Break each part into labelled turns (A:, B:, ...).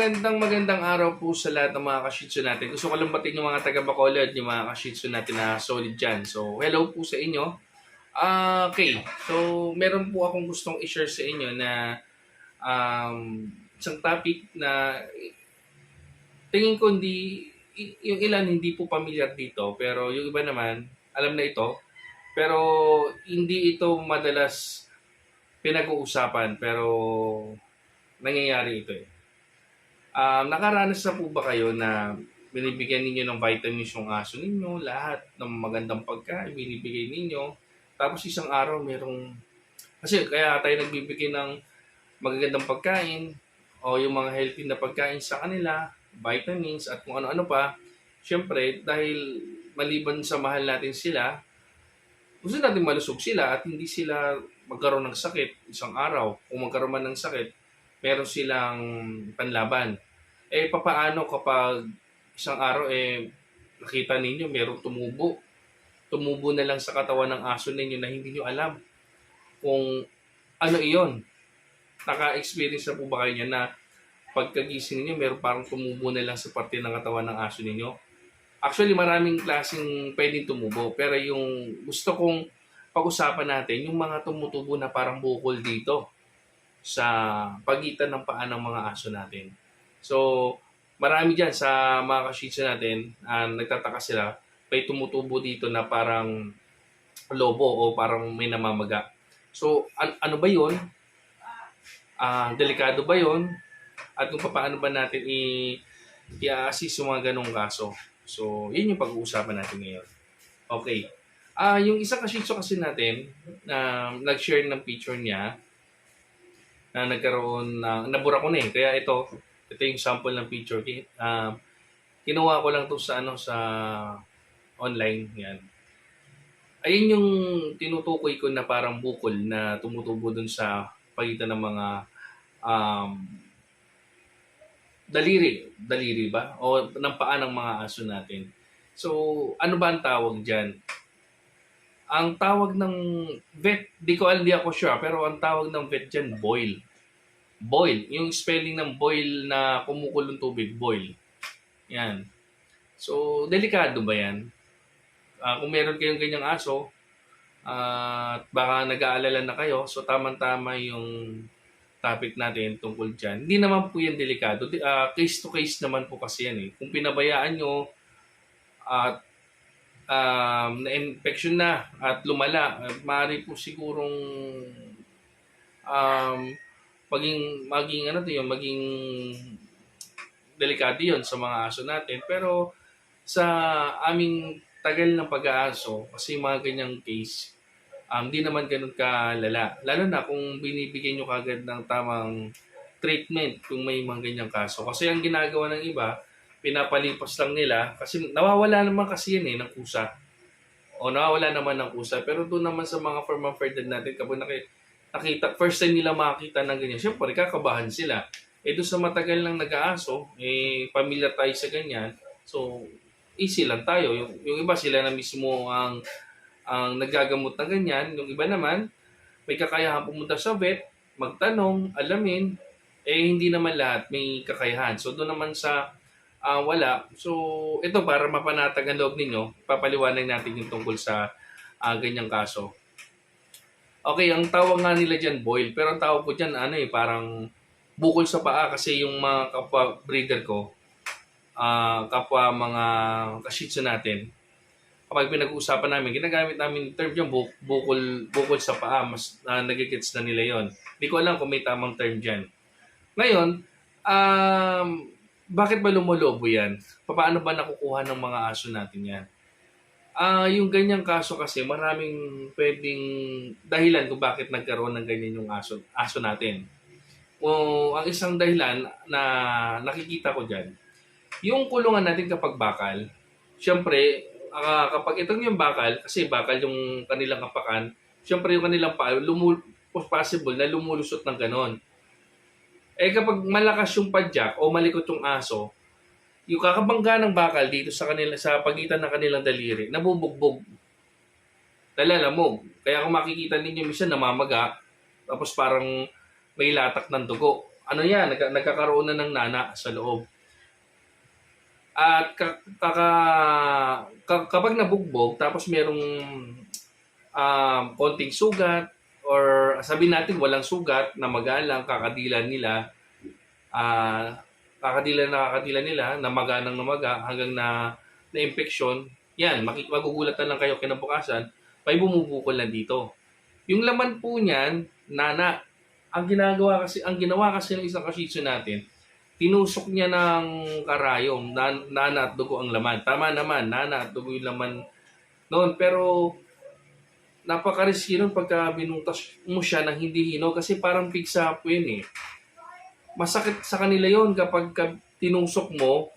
A: Magandang magandang araw po sa lahat ng mga kashitsu natin. Gusto ko lang batiin yung mga taga Bacolod, yung mga kashitsu natin na solid dyan. So, hello po sa inyo. Ah, okay, so meron po akong gustong i-share sa inyo na um, isang topic na tingin ko hindi, yung ilan hindi po familiar dito, pero yung iba naman, alam na ito. Pero hindi ito madalas pinag-uusapan, pero nangyayari ito eh. Um, nakaranas na po ba kayo na binibigyan ninyo ng vitamins yung aso ninyo, lahat ng magandang pagkain binibigay ninyo, tapos isang araw merong, kasi kaya tayo nagbibigay ng magagandang pagkain o yung mga healthy na pagkain sa kanila, vitamins at kung ano-ano pa, syempre dahil maliban sa mahal natin sila, gusto natin malusog sila at hindi sila magkaroon ng sakit isang araw. Kung magkaroon man ng sakit, meron silang panlaban. Eh, papaano kapag isang araw, eh, nakita ninyo, merong tumubo. Tumubo na lang sa katawan ng aso ninyo na hindi nyo alam kung ano iyon. Naka-experience na po ba kayo na pagkagising ninyo, meron parang tumubo na lang sa parte ng katawan ng aso ninyo? Actually, maraming klaseng pwedeng tumubo. Pero yung gusto kong pag-usapan natin, yung mga tumutubo na parang bukol dito sa pagitan ng paa ng mga aso natin. So, marami dyan sa mga kashitsu natin, ah, nagtataka sila, may tumutubo dito na parang lobo o parang may namamaga. So, an- ano ba yun? Ah, delikado ba yun? At kung paano ba natin i- i-assist yung mga ganong kaso? So, yun yung pag-uusapan natin ngayon. Okay. Ah, yung isa kashitsu kasi natin, na nag-share ng picture niya, na nagkaroon na nabura ko na eh. Kaya ito, ito yung sample ng picture. Ah, kinuha ko lang to sa ano sa online yan. Ayun yung tinutukoy ko na parang bukol na tumutubo dun sa pagitan ng mga um, daliri, daliri ba? O ng paa ng mga aso natin. So, ano ba ang tawag diyan? Ang tawag ng vet, di ko alam, di ako sure, pero ang tawag ng vet dyan, boil. Boil. Yung spelling ng boil na kumukulong tubig, boil. Yan. So, delikado ba yan? Ah, kung meron kayong ganyang aso, at baka nag-aalala na kayo, so tamang-tama yung topic natin tungkol dyan. Hindi naman po yan delikado. Ah, case to case naman po kasi yan eh. Kung pinabayaan nyo at um, na-infection na at lumala, uh, maaari po sigurong um, maging maging ano to yun, maging delikado yun sa mga aso natin. Pero sa aming tagal ng pag-aaso, kasi mga ganyang case, um, di naman ganun kalala. Lalo na kung binibigyan nyo kagad ng tamang treatment kung may mga ganyang kaso. Kasi ang ginagawa ng iba, pinapalipas lang nila kasi nawawala naman kasi yan eh ng kusa. O nawawala naman ng kusa. Pero doon naman sa mga firm and fair natin, kapag naki, nakita, first time nila makakita ng ganyan, syempre kakabahan sila. Eh doon sa matagal lang nag-aaso, eh familiar tayo sa ganyan. So, easy lang tayo. Yung, yung iba sila na mismo ang ang nagagamot ng ganyan. Yung iba naman, may kakayahan pumunta sa vet, magtanong, alamin, eh hindi naman lahat may kakayahan. So doon naman sa ah, wala. So ito para mapanatag ang loob ninyo, papaliwanag natin yung tungkol sa ah, ganyang kaso. Okay, ang tawag nga nila dyan boil, pero ang tawag ko dyan ano eh, parang bukol sa paa kasi yung mga kapwa breeder ko, ah, kapwa mga kashitsu natin, kapag pinag-uusapan namin, ginagamit namin term yung buk- bukol, bukol sa paa, mas uh, nagigits na nila yon. Hindi ko alam kung may tamang term dyan. Ngayon, um, bakit ba lumulobo yan? Paano ba nakukuha ng mga aso natin yan? Ah, yung ganyang kaso kasi maraming pwedeng dahilan kung bakit nagkaroon ng ganyan yung aso, aso natin. O ang isang dahilan na nakikita ko diyan, yung kulungan natin kapag bakal, syempre, ah, kapag itong yung bakal, kasi bakal yung kanilang apakan, syempre yung kanilang paa, lumul- possible na lumulusot ng ganon. Eh kapag malakas yung padyak o malikot yung aso, yung kakabangga ng bakal dito sa kanila sa pagitan ng kanilang daliri, nabubugbog. Nalalamog. Kaya kung makikita ninyo minsan namamaga, tapos parang may latak ng dugo. ano yan, nagka, nagkakaroon na ng nana sa loob. At ka, kaka, ka- kapag nabugbog, tapos merong um, konting sugat, or sabihin natin walang sugat na magalang kakadilan nila, ah kakadilan na kakadilan nila, namaga ng namaga hanggang na na-infection, yan, makik- magugulatan lang kayo kinabukasan, may bumubukol na dito. Yung laman po niyan, nana, ang ginagawa kasi ang ginawa kasi ng isang kashitsu natin, tinusok niya ng karayom, nan, nana at dugo ang laman. Tama naman, nana at dugo yung laman noon. Pero napaka-risky nun pagka binutas mo siya ng hindi hinog kasi parang pigsa po yun eh. Masakit sa kanila yon kapag ka tinusok mo,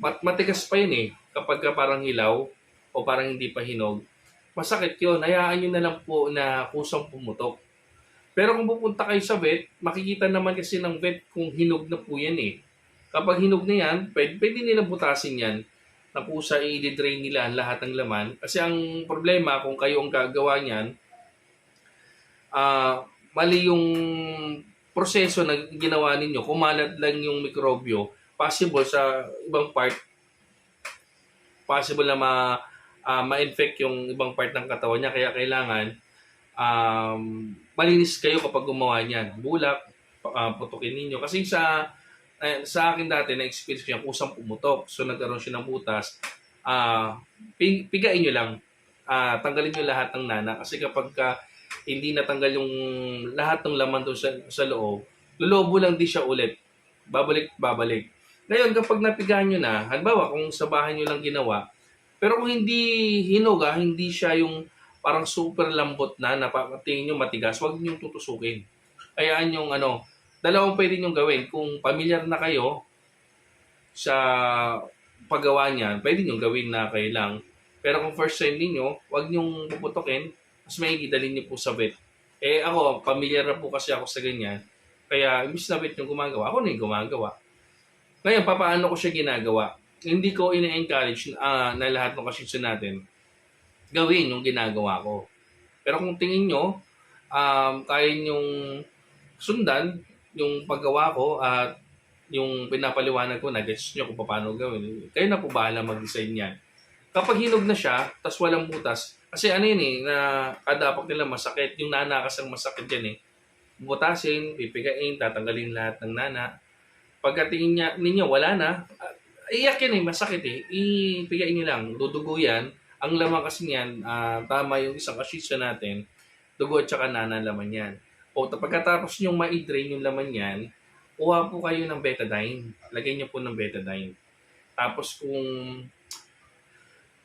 A: mat matigas pa yun eh. Kapag ka parang hilaw o parang hindi pa hinog, masakit yun. Hayaan nyo na lang po na kusang pumutok. Pero kung pupunta kayo sa vet, makikita naman kasi ng vet kung hinog na po yan eh. Kapag hinog na yan, pwede, pwede nila butasin yan na po sa i-drain nila lahat ng laman. Kasi ang problema kung kayo ang gagawa niyan, ah mali yung proseso na ginawa ninyo, kumalat lang yung mikrobyo, possible sa ibang part, possible na ma, ah, ma-infect yung ibang part ng katawan niya. Kaya kailangan um, malinis kayo kapag gumawa niyan. Bulak, uh, putukin ninyo. Kasi sa eh, sa akin dati, na-experience ko yan, kusang pumutok. So, nagkaroon siya ng butas. ah pig- pigain nyo lang. Ah, tanggalin nyo lahat ng nana. Kasi kapag ka hindi natanggal yung lahat ng laman doon sa, sa loob, lulobo lang di siya ulit. Babalik, babalik. Ngayon, kapag napigahan nyo na, halimbawa, kung sa bahay nyo lang ginawa, pero kung hindi hinog, ah, hindi siya yung parang super lambot na, napatingin nyo matigas, huwag nyo tutusukin. Hayaan yung ano, dalawang pwede nyo gawin. Kung familiar na kayo sa paggawa niyan, pwede nyo gawin na kayo lang. Pero kung first time ninyo, huwag nyong puputokin, mas maigi dalhin niyo po sa vet. Eh ako, familiar na po kasi ako sa ganyan. Kaya, imbis na vet yung gumagawa, ako na yung gumagawa. Ngayon, papaano ko siya ginagawa? Hindi ko ina-encourage ah, na lahat ng kasitso natin gawin yung ginagawa ko. Pero kung tingin nyo, um, kaya nyong sundan yung paggawa ko at yung pinapaliwanag ko, nag-gets nyo kung paano gawin. Kayo na po bahala mag-design yan. Kapag hinog na siya, tas walang butas, kasi ano yun eh, na kadapak nila masakit, yung nanakas ang masakit dyan eh. Butasin, pipigain, tatanggalin lahat ng nana. Pagkatingin niya, ninyo, wala na, ah, iyak yan eh, masakit eh. Ipigain niyo lang, dudugo yan. Ang laman kasi niyan, ah, tama yung isang kasisya natin, dugo at saka nana laman yan. O pagkatapos nyo ma-drain yung laman yan, kuha po kayo ng betadine. Lagay niyo po ng betadine. Tapos kung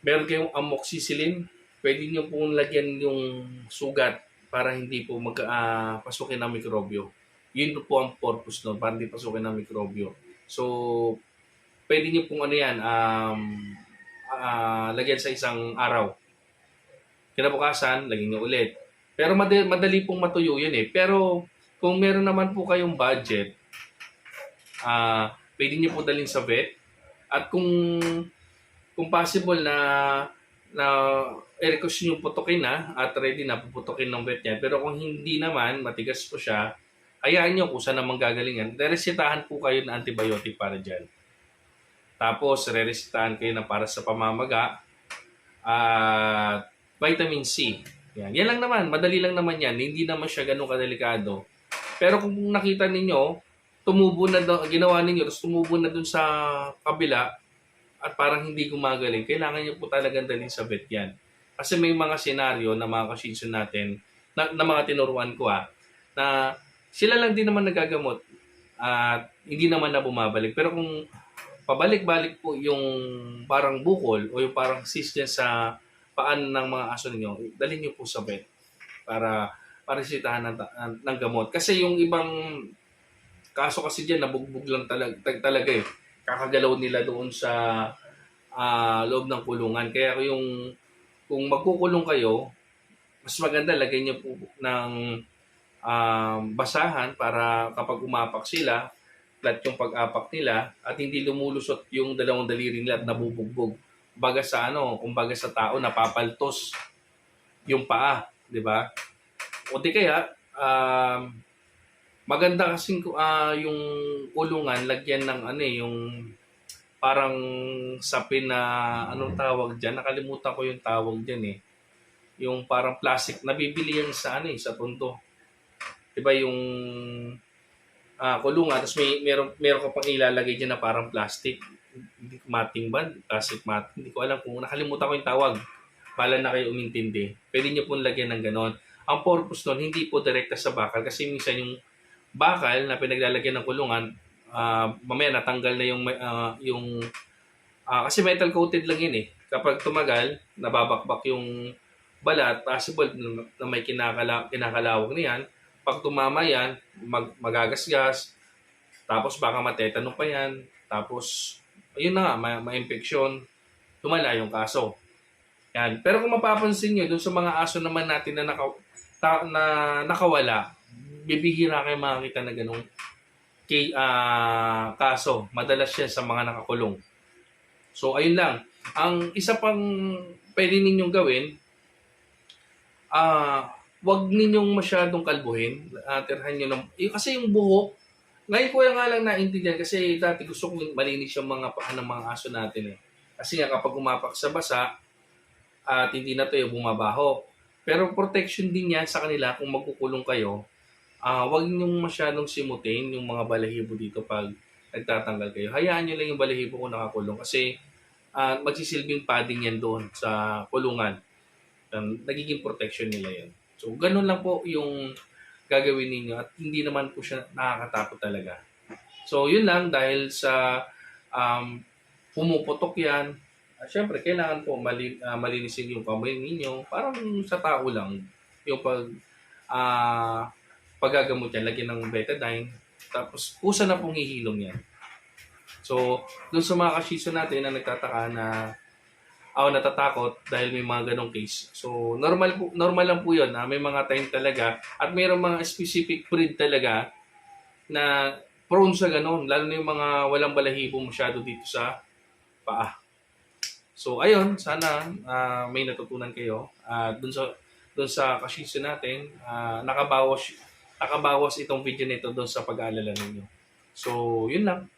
A: meron kayong amoxicillin, pwede niyo pong lagyan yung sugat para hindi po magpasukin ng mikrobyo. Yun po ang purpose nun, para hindi pasukin ng mikrobyo. So, pwede niyo pong ano yan, um, ah, lagyan sa isang araw. Kinabukasan, lagyan niyo ulit. Pero madali, madali pong matuyo yun eh. Pero kung meron naman po kayong budget, ah pwede niyo po dalhin sa vet. At kung kung possible na na i-request nyo putukin na at ready na puputukin ng vet niya. Pero kung hindi naman, matigas po siya, hayaan nyo kung saan naman gagalingan. Reresitahan po kayo ng antibiotic para dyan. Tapos, reresitahan kayo na para sa pamamaga at vitamin C. Yan. Yan lang naman. Madali lang naman yan. Hindi naman siya ganun kadelikado. Pero kung nakita ninyo, tumubo na daw, ginawa ninyo, tapos tumubo na dun sa kabila, at parang hindi gumagaling, kailangan niyo po talagang dalhin sa vet yan. Kasi may mga senaryo na mga kasitso natin, na, na mga tinuruan ko ah, na sila lang din naman nagagamot at hindi naman na bumabalik. Pero kung pabalik-balik po yung parang bukol o yung parang cyst sa paan ng mga aso ninyo, dalhin niyo po sa vet para para sitahan ng, ng gamot. Kasi yung ibang kaso kasi diyan nabugbog lang talaga, talaga eh. Kakagalaw nila doon sa ah, loob ng kulungan. Kaya yung kung magkukulong kayo, mas maganda lagay niyo po ng um, basahan para kapag umapak sila, flat yung pag-apak nila at hindi lumulusot yung dalawang daliri nila at nabubugbog. Baga sa ano, kumbaga sa tao napapaltos yung paa, di ba? O di kaya um, maganda kasi ah, yung kulungan, lagyan ng ano eh, yung parang sapin na anong tawag dyan. Nakalimutan ko yung tawag dyan eh. Yung parang plastic. Nabibili yan sa ano eh, sa punto. Diba yung ah, kulungan, tapos may, meron, meron ka pang ilalagay dyan na parang plastic. Hindi mating ba? Plastic mat. Hindi ko alam kung nakalimutan ko yung tawag. Pala na kayo umintindi. Pwede nyo pong lagyan ng ganon. Ang purpose nun, hindi po direkta sa bakal kasi minsan yung bakal na pinaglalagyan ng kulungan, ah, mamaya natanggal na yung ah, yung ah, kasi metal coated lang yun eh. Kapag tumagal, nababakbak yung balat, possible na, na may kinakala, kinakalawag niyan. Pag tumama yan, mag, magagasgas, tapos baka matetanong pa yan, tapos ayun na nga, may, may infection, tumala yung kaso. Yan. Pero kung mapapansin nyo, dun sa mga aso naman natin na, naka, ta, na nakawala, bibihira kayo makakita na ganong kay, ah, kaso. Madalas yan sa mga nakakulong. So, ayun lang. Ang isa pang pwede ninyong gawin, ah, wag ninyong masyadong kalbuhin. Uh, tirhan nyo ng... eh, kasi yung buhok, ngayon ko nga lang naintindihan kasi dati gusto kong malinis yung mga paa ng mga aso natin eh. Kasi nga kapag umapak sa basa, at hindi na tayo bumabaho. Pero protection din yan sa kanila kung magkukulong kayo. Ah, wag ninyong masyadong simutin yung mga balahibo dito pag nagtatanggal kayo. Hayaan nyo lang yung balahibo kung nakakulong kasi ah, magsisilbing padding yan doon sa kulungan. Um, nagiging protection nila yan. So, ganun lang po yung gagawin ninyo at hindi naman po siya nakakatakot talaga. So, yun lang dahil sa um, pumuputok yan, uh, syempre, kailangan po mali, ah, malinisin yung kamay ninyo. Parang sa tao lang. Yung pag ah paggagamot yan, lagyan ng betadine. Tapos, kusa na pong hihilom yan. So, dun sa mga kashiso natin na nagtataka na ako natatakot dahil may mga ganong case. So, normal po, normal lang po 'yon. May mga time talaga at mayroong mga specific breed talaga na prone sa ganon, lalo na yung mga walang balahibo masyado dito sa paa. So, ayun, sana ah, may natutunan kayo. Uh, dun sa dun sa kashiso natin, ah, nakabawas nakabawas itong video nito dun sa pag-aalala ninyo. So, yun lang.